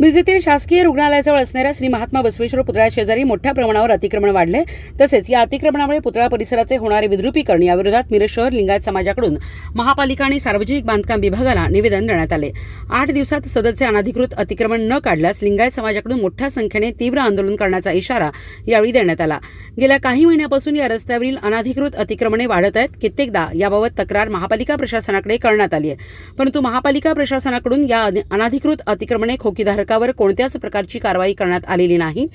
मिरजेतील शासकीय रुग्णालयाजवळ असणाऱ्या श्री महात्मा बसवेश्वर पुतळ्या शेजारी मोठ्या प्रमाणावर अतिक्रमण वाढले. तसेच या अतिक्रमणामुळे पुतळा परिसराचे होणारे विद्रुपीकरण याविरोधात मिरज शहर लिंगायत समाजाकडून महापालिका आणि सार्वजनिक बांधकाम विभागाला निवेदन देण्यात आले. आठ दिवसात सदस्य अनधिकृत अतिक्रमण न काढल्यास लिंगायत समाजाकडून मोठ्या संख्येने तीव्र आंदोलन करण्याचा इशारा यावेळी देण्यात आला. गेल्या काही महिन्यापासून या रस्त्यावरील अनधिकृत अतिक्रमणे वाढत आहेत. कित्येकदा याबाबत तक्रार महापालिका प्रशासनाकडे करण्यात आली आहे. परंतु महापालिका प्रशासनाकडून या अनाधिकृत अनधिकृत अतिक्रमणे खोकीधारकावर कोणत्याच प्रकारची कारवाई करण्यात आलेली नाही.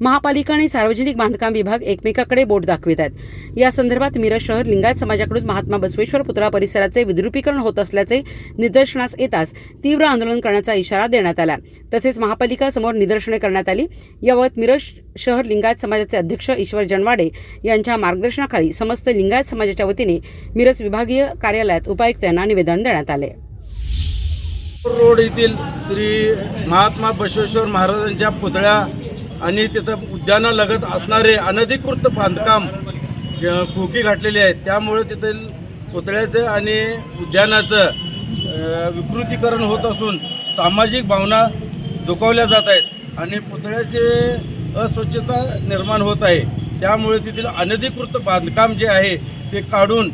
महापालिका आणि सार्वजनिक बांधकाम विभाग एकमेकाकडे बोट दाखवित आहेत. या संदर्भात मिरज शहर लिंगायत समाजाकडून महात्मा बसवेश्वर पुतळा परिसराचे विद्रुपीकरण होत असल्याचे निदर्शनास येताच तीव्र आंदोलन करण्याचा इशारा देण्यात आला. तसेच महापालिका समोर निदर्शने करण्यात आली. याबाबत मिरज शहर लिंगायत समाजाचे अध्यक्ष ईश्वर जनवाडे यांच्या मार्गदर्शनाखाली समस्त लिंगायत समाजाच्या वतीने मिरज विभागीय कार्यालयात उपायुक्त यांना निवेदन देण्यात आले. रोड येथील श्री महात्मा बसवेश्वर महाराजांच्या पुतळ्या आणि तिथं उद्यानालगत असणारे अनधिकृत बांधकाम खोकी घातलेले आहेत. त्यामुळे तिथील पुतळ्याचं आणि उद्यानाचं विकृतीकरण होत असून सामाजिक भावना दुखावल्या जात आहेत आणि पुतळ्याचे अस्वच्छता निर्माण होत आहे. त्यामुळे तेथील अनधिकृत बांधकाम जे आहे ते काढून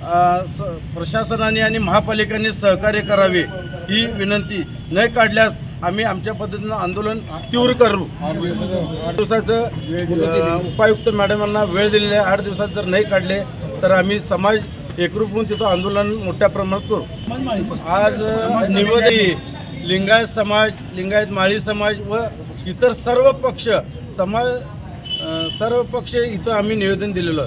स प्रशासनाने आणि महापालिकांनी सहकार्य करावे ही विनंती न काढल्यास आम्ही आमच्या पद्धतीनं आंदोलन तीव्र करू. आठ दिवसाचं उपायुक्त मॅडमांना वेळ दिलेला आहे. आठ दिवसात जर नाही काढले तर आम्ही समाज एकरूप होऊन तिथं आंदोलन मोठ्या प्रमाणात करू. आज निवदी लिंगायत समाज लिंगायत माळी समाज व इतर सर्व पक्ष समाज सर्व पक्ष इथं आम्ही निवेदन दिलेलं